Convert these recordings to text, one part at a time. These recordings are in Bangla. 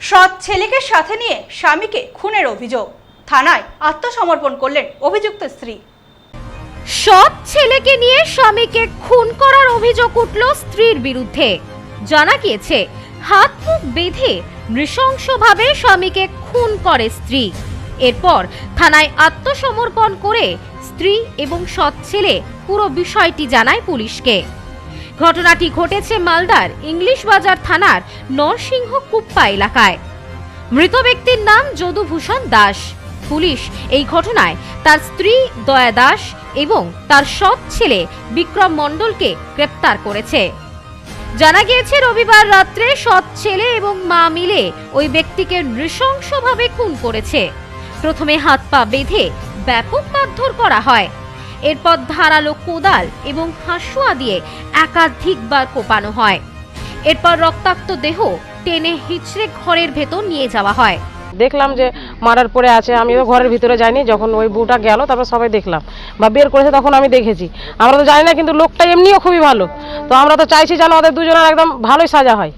সৎ ছেলেকে সাথে নিয়ে স্বামীকে খুনের অভিযোগ। থানায় আত্মসমর্পণ করলেন অভিযুক্ত স্ত্রী। সৎ ছেলেকে নিয়ে স্বামীকে খুন করার অভিযোগ উঠল স্ত্রীর বিরুদ্ধে। জানা গিয়েছে, হাত মুখ বেঁধে নৃশংসভাবে স্বামীকে খুন করে স্ত্রী। এরপর থানায় আত্মসমর্পণ করে স্ত্রী এবং সৎ ছেলে পুরো বিষয়টি জানায় পুলিশকে। ঘটনাটি ঘটেছে মালদার ইংলিশ বাজার থানার নরসিংহ কুপ্পা এলাকায়। মৃত ব্যক্তির নাম যদুভূষণ দাস। পুলিশ এই ঘটনায় তার স্ত্রী দয়া দাস এবং তার সৎ ছেলে বিক্রম মণ্ডলকে গ্রেপ্তার করেছে। জানা গিয়েছে, রবিবার রাত্রে সৎ ছেলে এবং মা মিলে ওই ব্যক্তিকে নৃশংসভাবে খুন করেছে। প্রথমে হাত পা বেঁধে ব্যাপক মারধর করা হয়। এরপর ধারালো কোদাল এবং হাসুয়া দিয়ে একাধিকবার কোপানো হয়। এরপর রক্তাক্ত দেহ টেনে হিচড়ে ঘরের ভেতর নিয়ে যাওয়া হয়। দেখলাম যে মারার পরে আছে আমি তো ঘরের ভিতরে যাইনি যখন ওই বউটা গেল তারপর সবাই দেখলাম। বা বের করেছে তখন আমি দেখেছি। আমরা তো জানি না কিন্তু লোকটা এমনিও খুবই ভালো। তো আমরা তো চাইছি যেন ওদের দুজনের একদম ভালোই সাজা হয়।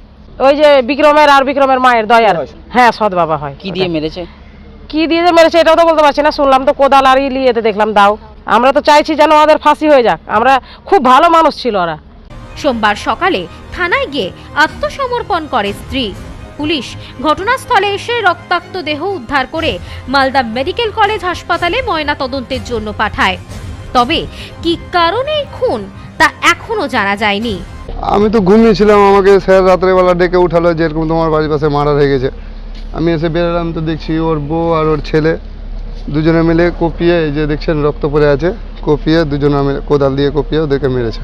ওই যে বিক্রমের আর বিক্রমের মায়ের দয়ার। হ্যাঁ। সৎ বাবা হয়। কি দিয়ে মেরেছে? কি দিয়ে যে মেরেছে এটাও তো বলতে পারছি না শুনলাম তো কোদাল আর ইলিয়েতে দেখলাম দাও। আমরা তো চাইছি যেন ওদের ফাঁসি হয়ে যাক। আমরা খুব ভালো মানুষ ছিল ওরা। সোমবার সকালে থানায় গিয়ে আত্মসমর্পণ করে স্ত্রী। পুলিশ ঘটনাস্থলে এসে রক্তাক্ত দেহ উদ্ধার করে মালদা মেডিকেল কলেজ হাসপাতালে ময়না তদন্তের জন্য পাঠায়। তবে কি কারণে খুন তা এখনও জানা যায়নি। আমি তো ঘুমিয়েছিলাম আমাকে স্যার রাত্রেবেলা ডেকে উঠালো যেরকম তোমার বাড়ির পাশে মারা হয়ে গেছে। আমি এসে বেরোলাম তো দেখছি ওর বউ আর ওর ছেলে। দুজনে মিলে কপিয়ে এই যে দেখছেন রক্ত পড়ে আছে কপিয়ে দুজনে মিলে কোদাল দিয়ে কপিয়ে ওদেরকে মেরেছে।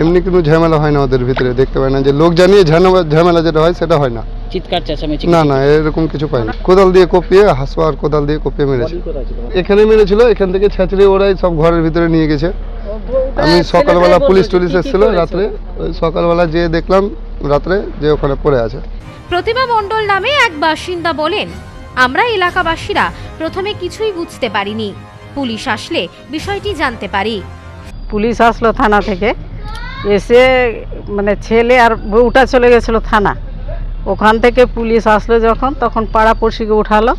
এমনি কোনো ঝামেলা হয় না ওদের ভিতরে দেখতে পাই না যে লোক জানিয়ে ঝামেলা ঝামেলা যেটা হয় সেটা হয় না। চিৎকার চেঁচামেচি না না এরকম কিছু পাই না। কোদাল দিয়ে কপিয়ে হাসুয়া আর কোদাল দিয়ে কপিয়ে মেরেছে। এখানে মেরেছিল এখান থেকে ছেঁচড়ে ওরাই সব ঘরের ভিতরে নিয়ে গেছে। আমি সকালবেলা পুলিশ টুলিশ এসেছিল রাত্রে ওই সকালবেলা যেয়ে দেখলাম রাত্রে যে ওখানে পড়ে আছে। প্রতিমা মণ্ডল নামে এক বাসিন্দা বলেন আমরা এলাকাবাসীরা প্রথমে কিছুই বুঝতে পারিনি। পুলিশ আসলে বিষয়টি জানতে পারি। পুলিশ আসলো থানা থেকে। এসে মানে ছেলে আর বউটা চলে গেছিল থানা। ওখান থেকে পুলিশ আসলো যখন, তখন পাড়া পড়শিকে উঠালো।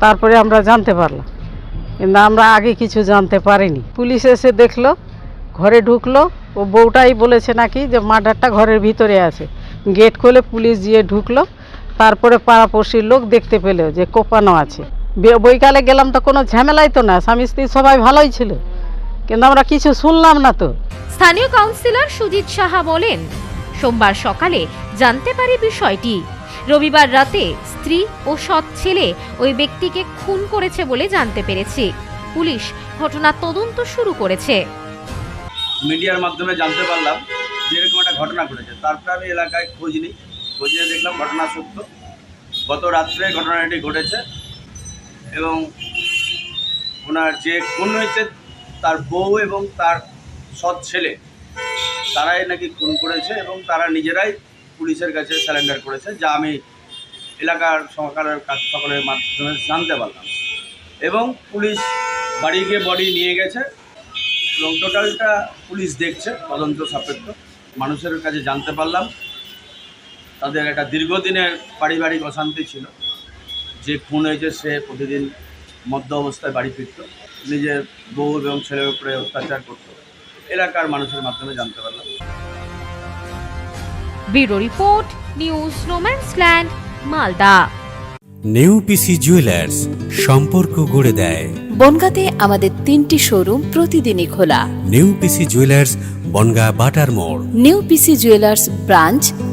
তারপরে আমরা জানতে পারলাম। কিন্তু আমরা আগে কিছু জানতে পারিনি। পুলিশ এসে দেখল, ঘরে ঢুকলো। ও বউটাই বলেছে নাকি যে মার্ডারটা ঘরের ভিতরে আছে। গেট খুলে পুলিশ গিয়ে ঢুকলো। তারপরে পাড়াপড়শির লোক দেখতে পেল যে কোপানো আছে। বে- বৈকালে গেলাম তো কোনো ঝামেলাই তো না স্বামী স্ত্রী সবাই ভালোই ছিল। কিন্তু আমরা কিছু শুনলাম না তো। স্থানীয় কাউন্সিলর সুজিত সাহা বলেন সোমবার সকালে জানতে পারি বিষয়টি। রবিবার রাতে স্ত্রী ও সৎ ছেলে ওই ব্যক্তিকে খুন করেছে বলে জানতে পেরেছি। পুলিশ ঘটনার তদন্ত শুরু করেছে। মিডিয়ার মাধ্যমে জানতে পারলাম যে এরকম একটা ঘটনা ঘটেছে। তারপরে আমি এলাকায় খোঁজ নিই। খোঁজ নিয়ে দেখলাম ঘটনা সত্য গত রাত্রে ঘটনাটি ঘটেছে এবং ওনার যে খুন হয়েছে, তার বউ এবং তার সৎ ছেলে, তারাই নাকি খুন করেছে এবং তারা নিজেরাই পুলিশের কাছে স্যালেন্ডার করেছে, যা আমি এলাকার সরকারের কাজ সকলের মাধ্যমে জানতে পারলাম। এবং পুলিশ বাড়ি গিয়ে বডি নিয়ে গেছে এবং টোটালটা পুলিশ দেখছে, তদন্ত সাপেক্ষ। মানুষের কাছে জানতে পারলাম। তাদের একটা দীর্ঘদিনের পারিবারিক অশান্তি ছিল। যে খুন হয়েছে সে প্রতিদিন মধ্য অবস্থায় বাড়ি ফিরত। নিজের বউ এবং ছেলের উপরে অত্যাচার করত। এলাকার মানুষের মাধ্যমে জানতে পারলাম। Bureau report news no man's land Malda. New PC jewellers সম্পর্ক গড়ে দেয়। বনগাঁতে আমাদের তিনটি শোরুম প্রতিদিনই খোলা। নেউপিসি জুয়েলার্স বনগা বাটার মোড়। New PC jewellers branch